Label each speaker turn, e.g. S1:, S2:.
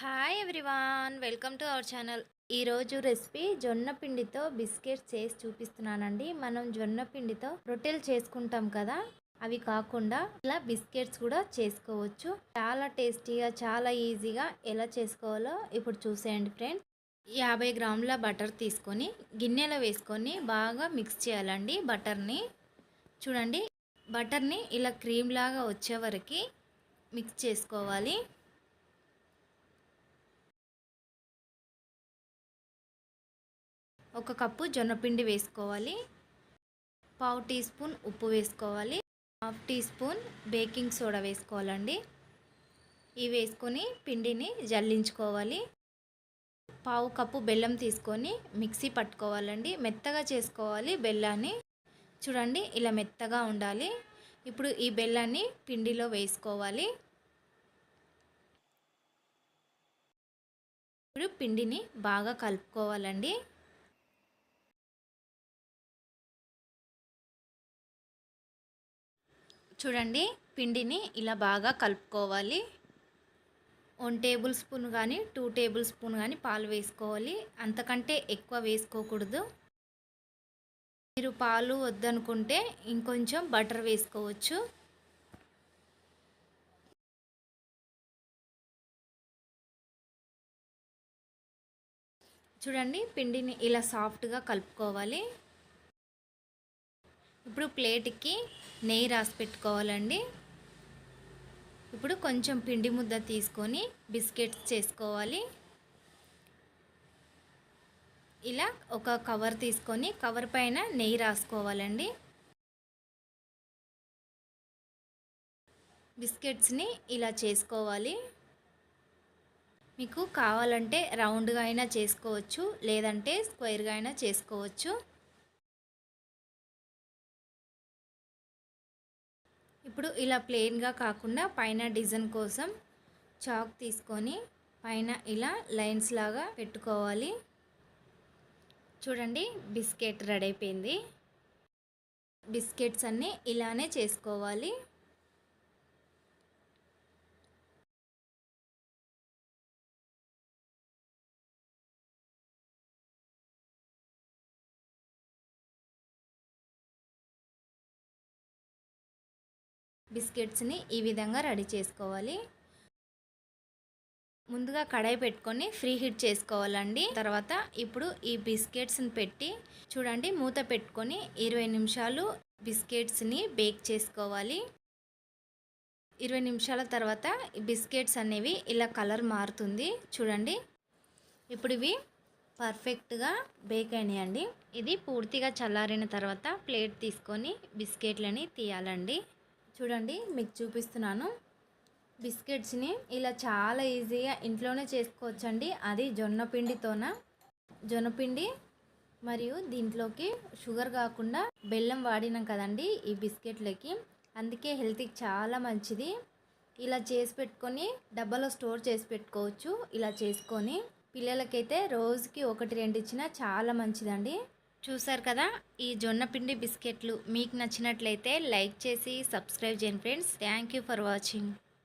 S1: Hi everyone welcome to our channel ఈరోజు recipe జొన్న పిండితో బిస్కెట్స్ చేసి చూపిస్తున్నానండి. మనం జొన్న పిండితో రొట్టెలు చేసుకుంటాం కదా అవి కాకుండా ఇలా బిస్కెట్స్ కూడా చేసుకోవచ్చు. చాలా టేస్టీగా చాలా ఈజీగా ఎలా చేసుకోవాలో ఇప్పుడు చూసేయండి ఫ్రెండ్స్ యాభై గ్రాముల బటర్ తీసుకొని గిన్నెలో వేసుకొని బాగా మిక్స్ చేయాలండి బటర్ని. చూడండి బటర్ని ఇలా క్రీమ్ లాగా వచ్చే వరకు మిక్స్ చేసుకోవాలి. ఒక కప్పు జొన్నపిండి వేసుకోవాలి. పావు టీ స్పూన్ ఉప్పు వేసుకోవాలి. Half teaspoon baking soda వేసుకోవాలండి. ఇవి వేసుకొని పిండిని జల్లించుకోవాలి. పావు కప్పు బెల్లం తీసుకొని మిక్సీ పట్టుకోవాలండి. మెత్తగా చేసుకోవాలి బెల్లాన్ని. చూడండి ఇలా మెత్తగా ఉండాలి. ఇప్పుడు ఈ బెల్లాన్ని పిండిలో వేసుకోవాలి. ఇప్పుడు పిండిని బాగా కలుపుకోవాలండి. చూడండి పిండిని ఇలా బాగా కలుపుకోవాలి. వన్ టేబుల్ స్పూన్ కానీ టూ టేబుల్ స్పూన్ కానీ పాలు వేసుకోవాలి. అంతకంటే ఎక్కువ వేసుకోకూడదు. మీరు పాలు వద్దనుకుంటే ఇంకొంచెం బటర్ వేసుకోవచ్చు. చూడండి పిండిని ఇలా సాఫ్ట్గా కలుపుకోవాలి. ఇప్పుడు ప్లేట్కి నెయ్యి రాసి పెట్టుకోవాలండి. ఇప్పుడు కొంచెం పిండి ముద్ద తీసుకొని బిస్కెట్స్ చేసుకోవాలి. ఇలా ఒక కవర్ తీసుకొని కవర్ పైన నెయ్యి రాసుకోవాలండి. బిస్కెట్స్ని ఇలా చేసుకోవాలి. మీకు కావాలంటే రౌండ్గా అయినా చేసుకోవచ్చు లేదంటే స్క్వేర్గా అయినా చేసుకోవచ్చు. ఇప్పుడు ఇలా ప్లెయిన్గా కాకుండా పైన డిజైన్ కోసం చాక్ తీసుకొని పైన ఇలా లైన్స్ లాగా పెట్టుకోవాలి. చూడండి బిస్కెట్ రెడీ అయిపోయింది. బిస్కెట్స్ అన్నీ ఇలానే చేసుకోవాలి. బిస్కెట్స్ని ఈ విధంగా రెడీ చేసుకోవాలి. ముందుగా కడాయి పెట్టుకొని ఫ్రీ హీట్ చేసుకోవాలండి. తర్వాత ఇప్పుడు ఈ బిస్కెట్స్ని పెట్టి చూడండి మూత పెట్టుకొని ఇరవై నిమిషాలు బిస్కెట్స్ని బేక్ చేసుకోవాలి. ఇరవై నిమిషాల తర్వాత బిస్కెట్స్ అనేవి ఇలా కలర్ మారుతుంది. చూడండి ఇప్పుడు ఇవి పర్ఫెక్ట్గా బేక్ అయినాయండి. ఇది పూర్తిగా చల్లారిన తర్వాత ప్లేట్ తీసుకొని బిస్కెట్లని తీయాలండి. చూడండి మీకు చూపిస్తున్నాను. బిస్కెట్స్ని ఇలా చాలా ఈజీగా ఇంట్లోనే చేసుకోవచ్చండి. అది జొన్న పిండితోన. జొన్నపిండి మరియు దీంట్లోకి షుగర్ కాకుండా బెల్లం వాడినాం కదండి ఈ బిస్కెట్లకి. అందుకే హెల్త్కి చాలా మంచిది. ఇలా చేసి పెట్టుకొని డబ్బాలో స్టోర్ చేసి పెట్టుకోవచ్చు. ఇలా చేసుకొని పిల్లలకైతే రోజుకి ఒకటి రెండు ఇచ్చినా చాలా మంచిదండి. చూసారు కదా ఈ జొన్న పిండి బిస్కెట్లు మీకు నచ్చినట్లయితే లైక్ చేసి సబ్స్క్రైబ్ చేయండి ఫ్రెండ్స్. Thank for watching.